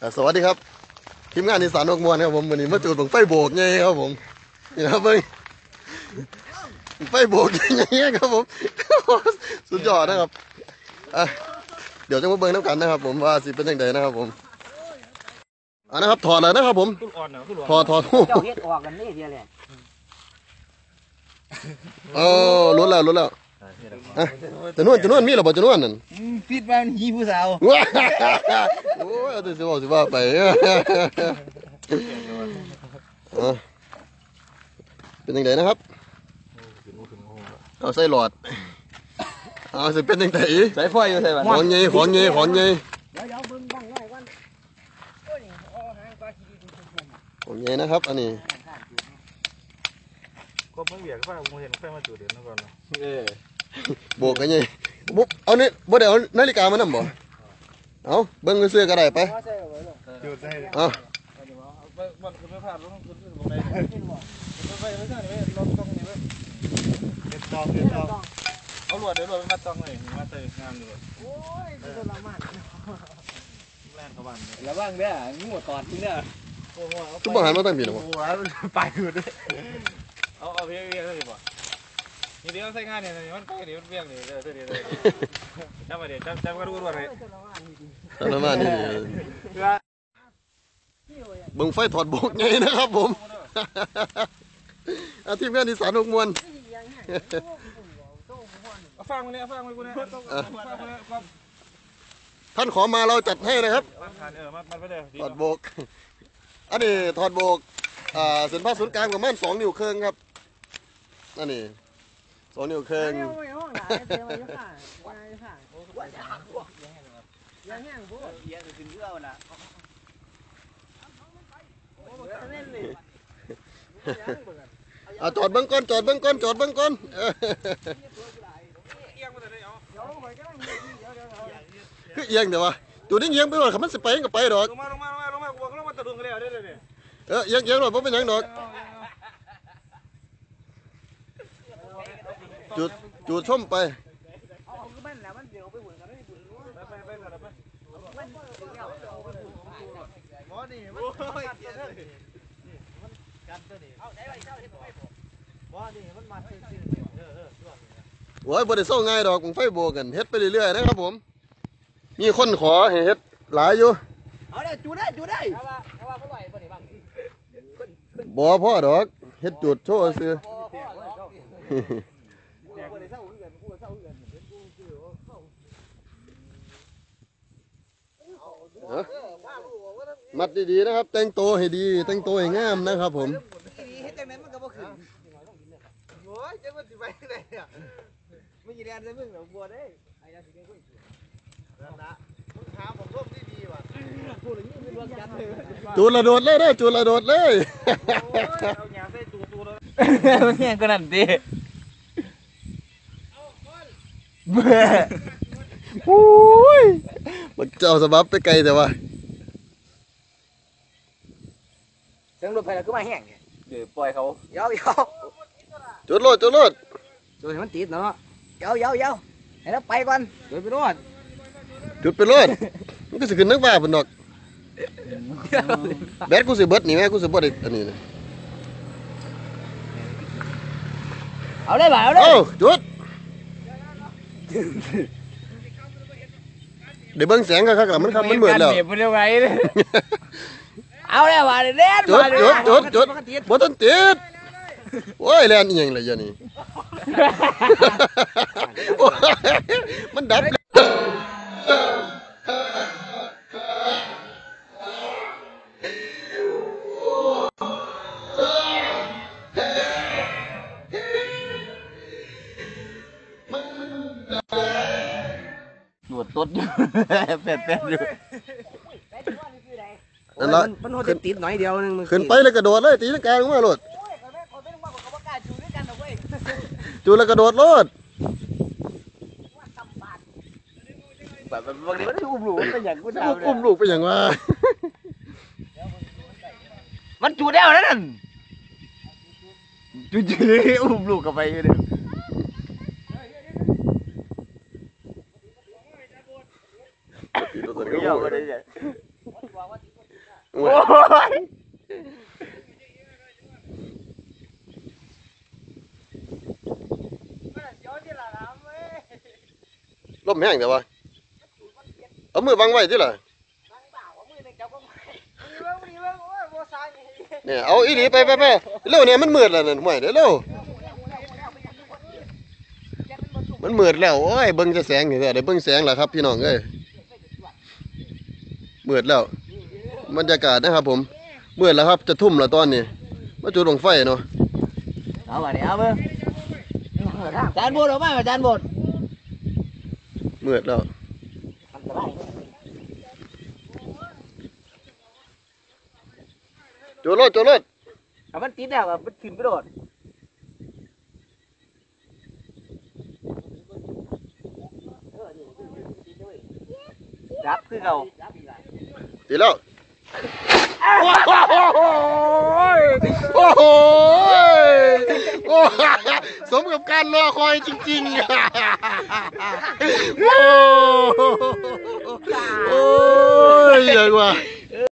อ่าสวัสดีครับทีมงานอีสานนกมวลครับผมวันนี้มาจูดบังไฟโบกไงครับผมนี่ครับเบิ้งไฟโบกไงครับผมสุดยอดนะครับอะเดี๋ยวจะมาเบิ้งน้ำกันนะครับ ผมว่าสิเป็นยังไงนะครับผมอ่านะครับถอดเลยนะครับ ผมขึ้นอ่อนนะขึ้นอ่อนถอดถอดเจ้าเฮ็ดออกกันนี่เดียวเลยเออรู้แล้วรู้แล้ว อะจะนวนจะนวนมีหรือเปล่าจะนวนนั่นฟิตบ้านฮีผู้สาวว้าโอ้ยเอาแต่สิบอกสิว่าไปเอาเป็นยังไงนะครับเอาใส่หลอดเอาสิเป็นยังไงใส่ไฟอยู่ใส่บ้านของเงยของเงยของเงยเดี๋ยวเดี๋ยวเบิ่งบ้างหน่อยวันของเงยนะครับอันนี้ก็เพิ่งเบียกไฟผมเห็นไฟมาจุดเด่นก่อนนะเออ โบกกันเงยบุ๊บเอาเนี่ยบ่ได้เอานาฬิกามานำบ่เอาเบิ่งเสื้อก็ได้ไปจุดได้เอามันคือไม่พลาดลงขึ้นขึ้นลงไปไฟไม่ใช่ไหมลงตรงนี้ไหมเก็บตองเก็บตองเอาลวดเดี๋ยวลวดมาตองเลยมาเตยงานเลยโอ้ยทรมานแล่นเข้าบ้านระวังเด้องูตอดจริงเด้อโอ้โหทุกบ่หันมาตั้งผิดหรอบ่ไปอยู่ด้วยเอาเอาเบี้ยเบี้ยเลยป่ะ นี่เดี๋ยวใส่งานเนี่ยมันไปเดี๋ยวเบี้ยงเลยเดี๋ยวเดี๋ยวเดี๋ยวจำมาเดี๋ยวจำจำก็รู้ว่าอะไรตอนนั้นนี่บิ่งไฟถอดบกไงนะครับผมอาทีมงานอีสานนกมวลฟังเนี่ยฟังกูเนี่ยฟังมาเนี่ยท่านขอมาเราจัดให้นะครับถอดโบก อันนี้ถอดโบกเส้นผ่าศูนย์กลางประมาณสองนิ้วเครึ่องครับ อันนี้ สองนิ้วครึ่งเอาจอดเบิ้งก้อนจอดเบิ้งก้อนจอดเบิ้งก้อนคือเอียงเดี๋ยววะตัวนี้เอียงไปหน่อยขับมันสิไปก็ไปดอกลงกูบอกลงมาตะดุงกันแล้วเออเอียงเอียงหน่อยเพราะเป็นยังดอก จุดจุดชมไปเอาคือมันแล้วมันเดี๋ยวไปหุ่นกันได้หุ่นรู้ไปไปไปไปมันเดี๋ยวหมอนี่มันกัดตัวนี้มันกัดตัวนี้เอาได้ไว้เจ้าเฮ็ดไว้บ่หมอนี่มันมัดซื่อเออเออโอ้ยบ่ได้เศร้าง่ายดอกผมไฟโบกกันเฮ็ดไปเรื่อยๆนะครับผม มีคนขอให้เฮ็ดหลายอยู่เอาได้จูได้จูได้เอาว่าเอาว่าบ่ไหวบ่ได้บ้างบ่พ่อดอกเฮ็ดจุดโชว์ซื่อ พอพอบ่ได้เศร้าเหือนกูเศร้าเหือน เอ้อมัดดีๆนะครับ แต่งตัวให้ดี แต่งตัวให้งามนะครับผมดีเฮ็ดจังได๋มันก็บ่ขึ้นโอ้ยจะมันสิไปไหนอะไม่กี่แดนใส่มึงดอกบัวเด้ไอ้ยาสิเก่งกูนั่นละมึงหาผมร่มที่ดีว่ะพูดอย่างนี้เป็นดวงจันทร์เลยจูดระโดดเลยเด้อจูดระโดดเลยเอาหยาใส่ตูตูแล้วมันแห้งกว่านั้นติเบ้อ โอ้ยมันเจ้าสบับไปไกลแต่ว่าเสียงรถไฟแล้วคือมาแห้งเดี๋ยวปล่อยเขาเยาเยาจุดโลดจุดโลดโดยมันติดเนาะเยาเยาเยาให้เราไปก่อนโดยไปรอดจุดไปโลดมันก็สิขึ้นนักว่าเพิ่นดอกแบตกูสิเบิดนี่แม่กูสิบ่ได้อันนี้นะเอาได้บ่เอาได้เอ้าจุดเดี๋ยวเบิ่งแสงคักๆล่ะมันครับมันมืดแล้วมันเร็วไงเอาได้บ่เด่นจุดจุดจุดจุดบ่ทันติดโอ้ยแล่นอีหยังล่ะยะนี่โอ้ยมันดับ หนวดตดอยู่เป็ดเป็ดอยู่ นั่นละ มันมันติดหน่อยเดียวนึงขึ้นไปแล้วกระโดดเลยตีลังกาลงมาโลดจูแล้วกระโดดโลดแบบบางทีมันอุ้มหลูมันเป็นอย่างกูถามอุ้มลูกไปอย่างว่า มันจูดแล้วนั่นจูดอุ้มลูกกับไปอยู่เด้ตีตัว เดี๋ยวก็ได้โอ้ยลมแห้งเดี๋ยววะเอามือบังไว้ที่ล่ะเนี่ยเอาอีหลีไปไปไปเร็วเนี่ยมันมืดแล้วนั่นห่วยเดี๋ยวเร็วมันมืดแล้วโอ้ยเบิ่งจะแสงนี่เด้อได้เบิ่งแสงแล้วครับพี่น้องเอ้ย มืดแล้วบรรยากาศนะครับผมมืดแล้วครับจะทุ่มแล้วตอนนี้มาจุดลงไฟเนาะเอามาดิเอาเบิ่งจานบดออกมาจานบดมืดแล้วโจรรถโจรรถเอามันติดแล้วมันขึ้นไปโดดจับคือเก่า ตีแล้วโอ้โหโอ้โหโอ้โหสมกับการรอคอยจริงๆ โอ้โหโอ้ยอย่างว่า